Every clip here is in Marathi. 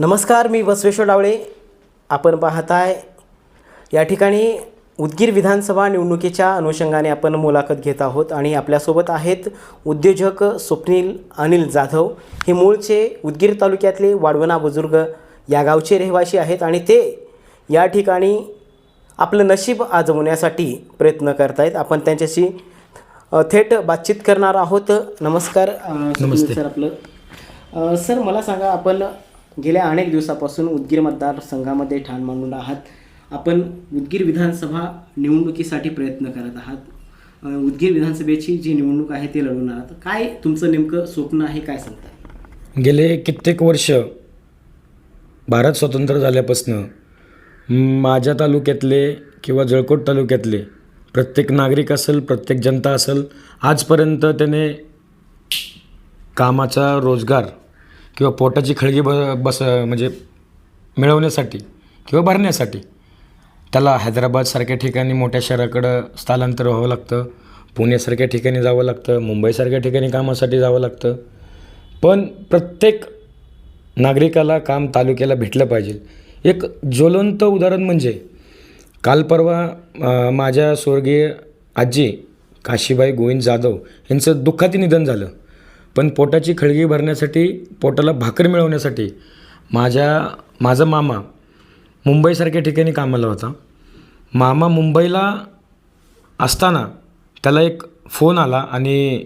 नमस्कार मी बसवेश्वर डावळे. आपण पाहताय या ठिकाणी उदगीर विधानसभा निवडणुकीच्या अनुषंगाने आपण मुलाखत घेत आहोत आणि आपल्यासोबत आहेत उद्योजक स्वप्नील अनिल जाधव. हे मूळचे उदगीर तालुक्यातले वाढवणा बुजुर्ग या गावचे रहिवासी आहेत आणि ते या ठिकाणी आपलं नशीब आजवण्यासाठी प्रयत्न करत आहेत आपण त्यांच्याशी थेट बातचीत करणार आहोत. नमस्कार. नमस्ते. सर आपलं. सर मला सांगा आपण गेल्या अनेक दिवसापासून उदगीर मतदारसंघामध्ये ठाण मांडून आहात. आपण उदगीर विधानसभा निवडणुकीसाठी प्रयत्न करत आहात. उदगीर विधानसभेची जी निवडणूक आहे ती लढवणार आहात. काय तुमचं नेमकं स्वप्न आहे काय सांगता? गेले कित्येक वर्ष भारत स्वतंत्र झाल्यापासनं माझ्या तालुक्यातले किंवा जळकोट तालुक्यातले प्रत्येक नागरिक असेल प्रत्येक जनता असेल आजपर्यंत त्याने कामाचा रोजगार किंवा पोटाची खळगी ब बस म्हणजे मिळवण्यासाठी किंवा भरण्यासाठी त्याला हैदराबादसारख्या ठिकाणी मोठ्या शहराकडं स्थलांतर व्हावं लागतं. पुण्यासारख्या ठिकाणी जावं लागतं. मुंबईसारख्या ठिकाणी कामासाठी जावं लागतं. पण प्रत्येक नागरिकाला काम तालुक्याला भेटलं पाहिजे. एक ज्वलंत उदाहरण म्हणजे काल परवा माझ्या स्वर्गीय आजी काशीबाई गोविंद जाधव यांचं दुःखाती निधन झालं. पण पोटाची खळगी भरण्यासाठी पोटाला भाकर मिळवण्यासाठी माझ्या माझा मामा मुंबईसारख्या ठिकाणी कामाला होता. मामा मुंबईला असताना त्याला एक फोन आला आणि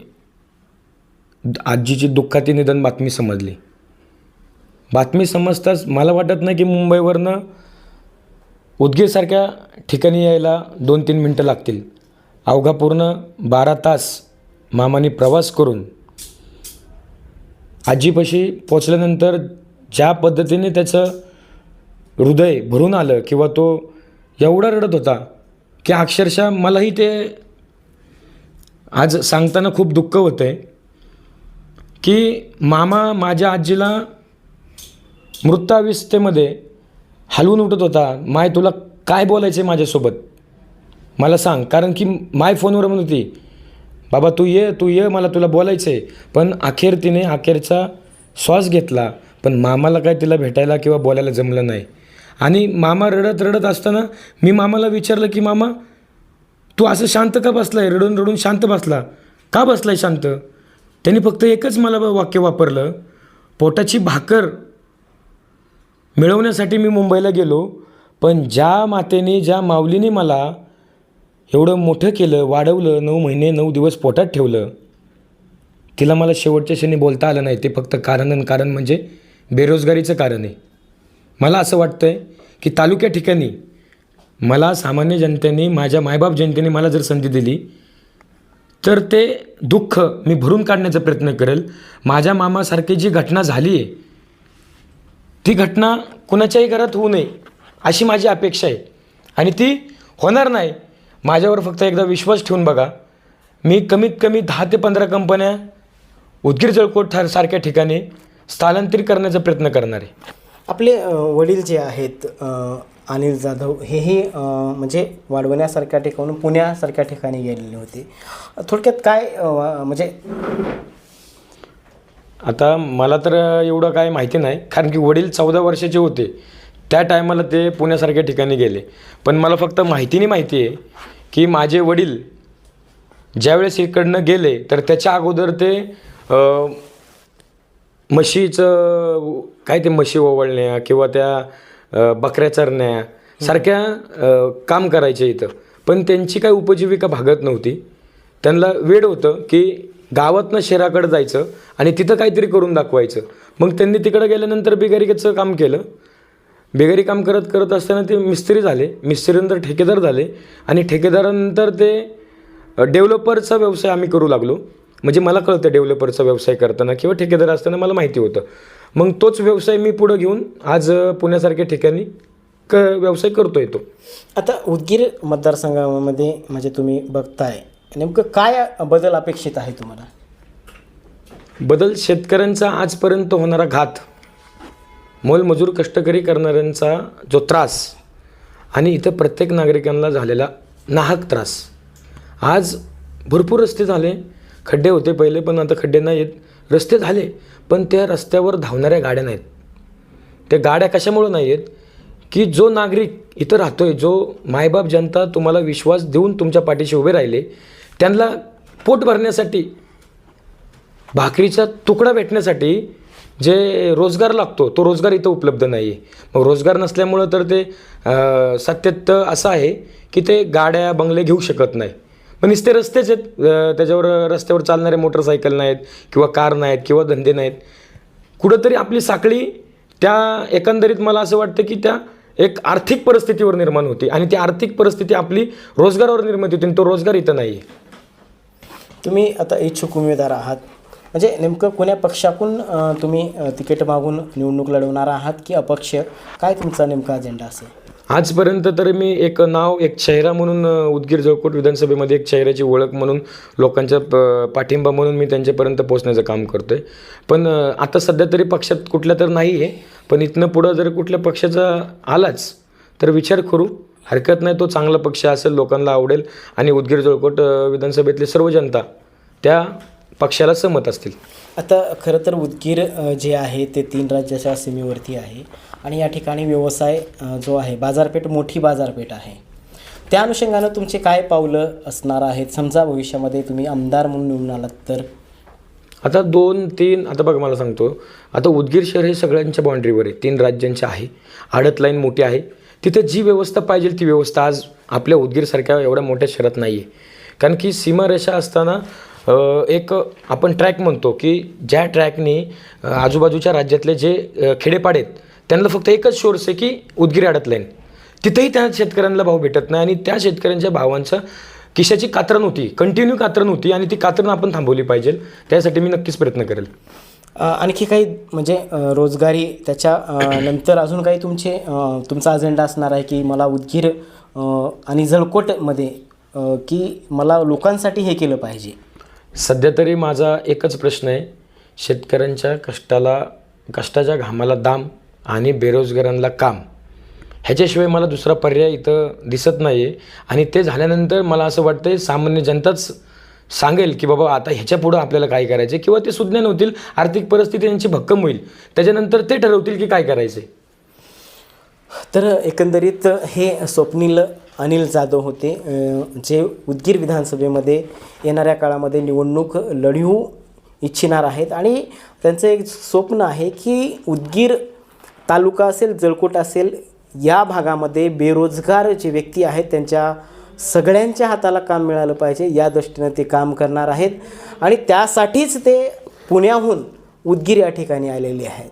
आजीची दुःखाती निधन बातमी समजली. बातमी समजताच मला वाटत नाही की मुंबईवरनं उदगीरसारख्या ठिकाणी यायला दोन तीन मिनटं लागतील. अवघा पूर्ण बारा तास मामाने प्रवास करून आजीपाशी पोचल्यानंतर ज्या पद्धतीने त्याचं हृदय भरून आलं किंवा तो एवढा रडत होता की अक्षरशः मलाही ते आज सांगताना खूप दुःख होतं आहे की मामा माझ्या आजीला मृतावस्थेमध्ये हलवून उठत होता. माय तुला काय बोलायचं आहे माझ्यासोबत? मला सांग. कारण की माय फोनवर म्हणत होती बाबा तू ये तू ये मला तुला बोलायचं आहे पण अखेर तिने अखेरचा श्वास घेतला पण मामाला काय तिला भेटायला किंवा बोलायला जमलं नाही. आणि मामा रडत रडत असताना मी मामाला विचारलं की मामा तू असं शांत का बसलाय? रडून रडून शांत बसला. का बसलाय शांत? त्यांनी फक्त एकच मला वाक्य वापरलं पोटाची भाकर मिळवण्यासाठी मी मुंबईला गेलो पण ज्या मातेने ज्या माऊलीने मला एवढं मोठं केलं वाढवलं नऊ महिने नऊ दिवस पोटात ठेवलं. तिला मला शेवटच्या क्षणी बोलता आलं नाही. ते फक्त कारण आणि कारण म्हणजे बेरोजगारीचं कारण आहे. मला असं वाटतं आहे की तालुक्या ठिकाणी मला सामान्य जनतेने माझ्या मायबाप जनतेने मला जर संधी दिली तर ते दुःख मी भरून काढण्याचा प्रयत्न करेल. माझ्या मामासारखी जी घटना झाली आहे ती घटना कुणाच्याही घरात होऊ नये अशी माझी अपेक्षा आहे. आणि ती होणार नाही. माझ्यावर फक्त एकदा विश्वास ठेवून बघा. मी कमीत कमी दहा ते पंधरा कंपन्या उदगीर जळकोट ठार सारख्या ठिकाणी स्थलांतरित करण्याचा प्रयत्न करणार. आहे आपले वडील जे आहेत अनिल जाधव हेही म्हणजे वाढवण्यासारख्या ठिकाणून पुण्यासारख्या ठिकाणी गेलेले होते. थोडक्यात काय म्हणजे आता मला तर एवढं काय माहिती नाही कारण की वडील चौदा वर्षाचे होते. त्या टायमाला ते पुण्यासारख्या ठिकाणी गेले. पण मला फक्त माहितीने माहिती आहे की माझे वडील ज्यावेळेस इकडनं गेले तर त्याच्या अगोदर ते म्हशीचं काय ते म्हशी ओवळण्या किंवा त्या बकऱ्या चरण्या सारख्या काम करायचे इथं. पण त्यांची काय उपजीविका भागत नव्हती. त्यांना वेळ होतं की गावातनं शहराकडे जायचं आणि तिथं काहीतरी करून दाखवायचं. मग त्यांनी तिकडं गेल्यानंतर बिगारिकेचं काम केलं. बेगारी काम करत करत असताना ते मिस्त्री झाले. मिस्त्रीनंतर ठेकेदार झाले आणि ठेकेदारानंतर ते डेव्हलपरचा व्यवसाय आम्ही करू लागलो. म्हणजे मला कळतं डेव्हलपरचा व्यवसाय करताना किंवा ठेकेदार असताना मला माहिती होतं. मग तोच व्यवसाय मी पुढं घेऊन आज पुण्यासारख्या ठिकाणी क व्यवसाय करतो येतो आता उदगीर मतदारसंघामध्ये म्हणजे तुम्ही बघताय नेमकं काय बदल अपेक्षित आहे तुम्हाला? बदल शेतकऱ्यांचा आजपर्यंत होणारा घात मोलमजूर कष्टकरी करणाऱ्यांचा जो त्रास आणि इथं प्रत्येक नागरिकांना झालेला नाहक त्रास. आज भरपूर रस्ते झाले. खड्डे होते पहिले पण आता खड्डे नाही आहेत रस्ते झाले पण त्या रस्त्यावर धावणाऱ्या गाड्या नाहीत. त्या गाड्या कशामुळं नाही आहेत की जो नागरिक इथं राहतो आहे जो मायबाप जनता तुम्हाला विश्वास देऊन तुमच्या पाठीशी उभे राहिले त्यांना पोट भरण्यासाठी भाकरीचा तुकडा भेटण्यासाठी जे रोजगार लागतो तो रोजगार इथं उपलब्ध नाही आहे मग रोजगार नसल्यामुळं तर ते अं, असं आहे की ते गाड्या बंगले घेऊ शकत नाही. पण नुसते रस्तेच आहेत. त्याच्यावर रस्त्यावर चालणारे मोटरसायकल नाहीत किंवा कार नाहीत किंवा धंदे नाहीत. कुठंतरी आपली साखळी त्या एकंदरीत मला असं वाटतं की त्या एक आर्थिक परिस्थितीवर निर्माण होती आणि ती आर्थिक परिस्थिती आपली रोजगारावर निर्मित होती आणि तो रोजगार इथं नाही आहे तुम्ही आता इच्छुक उमेदवार आहात. म्हणजे नेमकं कोण्या पक्षाकडून तुम्ही तिकीट मागून निवडणूक लढवणार आहात की अपक्ष? काय तुमचा नेमका अजेंडा असेल? आजपर्यंत तर मी एक नाव एक चेहरा म्हणून उदगीर जळकोट विधानसभेमध्ये एक चेहऱ्याची ओळख म्हणून लोकांच्या प- पाठिंबा म्हणून मी त्यांच्यापर्यंत पोहोचण्याचं काम करतो आहे पण आता सध्या तरी पक्षात कुठल्या तर नाही आहे पण इथनं पुढं जर कुठल्या पक्षाचा आलाच तर विचार करू. हरकत नाही तो चांगला पक्ष असेल लोकांना आवडेल. आणि उदगीर जळकोट विधानसभेतले विधानसभेतली सर्व जनता त्या पक्षाला सहमत असतील. आता खरं तर उदगीर जे आहे ते तीन राज्याच्या सीमेवरती आहे आणि या ठिकाणी व्यवसाय जो आहे बाजारपेठ मोठी बाजारपेठ आहे. त्या अनुषंगानं तुमचे काय पावलं असणार आहेत? समजा भविष्यामध्ये तुम्ही आमदार म्हणून निवडून आलात तर? आता दोन तीन आता बघा मला सांगतो. आता उदगीर शहर हे सगळ्यांच्या बाउंड्रीवर आहे. तीन राज्यांच्या आहे. आडत लाईन मोठी आहे. तिथे जी व्यवस्था पाहिजे ती व्यवस्था आज आपल्या उदगीरसारख्या एवढ्या मोठ्या शहरात नाही आहे कारण की सीमारेषा असताना एक आपण ट्रॅक म्हणतो की ज्या ट्रॅकने आजूबाजूच्या राज्यातले जे खेडेपाड आहेत त्यांना फक्त एकच सोर्स आहे की उदगीर आडत लाईन तिथेही त्या शेतकऱ्यांना भाव भेटत नाही आणि त्या शेतकऱ्यांच्या भावांचं किशाची कात्रण होती कंटिन्यू कात्रण होती आणि ती कात्रण आपण थांबवली पाहिजे. त्यासाठी मी नक्कीच प्रयत्न करेल. आणखी काही म्हणजे रोजगारी त्याच्या नंतर अजून काही तुमचे तुमचा अजेंडा असणार आहे की मला उदगीर आणि जळकोटमध्ये की मला लोकांसाठी हे केलं पाहिजे. सध्या तरी माझा एकच प्रश्न आहे. शेतकऱ्यांच्या कष्टाला कष्टाच्या घामाला दाम आणि बेरोजगारांना काम. ह्याच्याशिवाय मला दुसरा पर्याय इथं दिसत नाही आहे आणि ते झाल्यानंतर मला असं वाटतं सामान्य जनताच सांगेल की बाबा आता ह्याच्यापुढं आपल्याला काय करायचं किंवा ते सुज्ञान होतील आर्थिक परिस्थिती यांची भक्कम होईल. त्याच्यानंतर ते ठरवतील की काय करायचं तर एकंदरीत हे स्वप्नील अनिल जाधव होते जे उदगीर विधानसभेमध्ये येणाऱ्या काळामध्ये निवडणूक लढवू इच्छिणार आहेत. आणि त्यांचं एक स्वप्न आहे की उदगीर तालुका असेल जळकोट असेल या भागामध्ये बेरोजगार जे व्यक्ती आहेत त्यांच्या सगळ्यांच्या हाताला काम मिळालं पाहिजे या दृष्टीनं ते काम करणार आहेत. आणि त्यासाठीच ते पुण्याहून उदगीर या ठिकाणी आलेले आहेत.